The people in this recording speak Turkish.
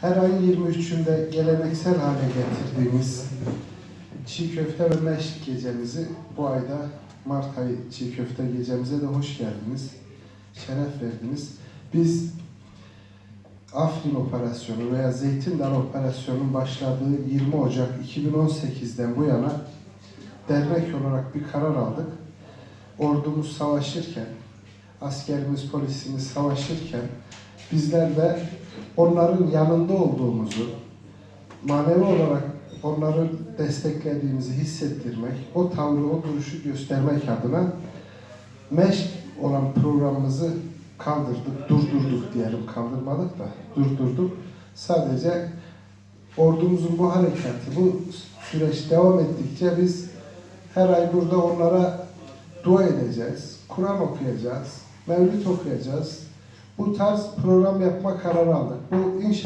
Her ayın 23'ünde geleneksel hale getirdiğimiz çiğ köfte ve meşk gecemizi bu ayda Mart ayı çiğ köfte gecemize de hoş geldiniz. Şeref verdiniz. Biz Afrin operasyonu veya Zeytin Dağı operasyonunun başladığı 20 Ocak 2018'den bu yana dernek olarak bir karar aldık. Ordumuz savaşırken, askerimiz, polisimiz savaşırken bizler de onların yanında olduğumuzu, manevi olarak onları desteklediğimizi hissettirmek, o tavrı, o duruşu göstermek adına meşk olan programımızı kaldırdık, durdurduk diyelim, kaldırmadık da durdurduk. Sadece ordumuzun bu harekatı, bu süreç devam ettikçe biz her ay burada onlara dua edeceğiz, Kur'an okuyacağız, Mevlüt okuyacağız. Bu tarz program yapma kararı aldık. Bu inşallah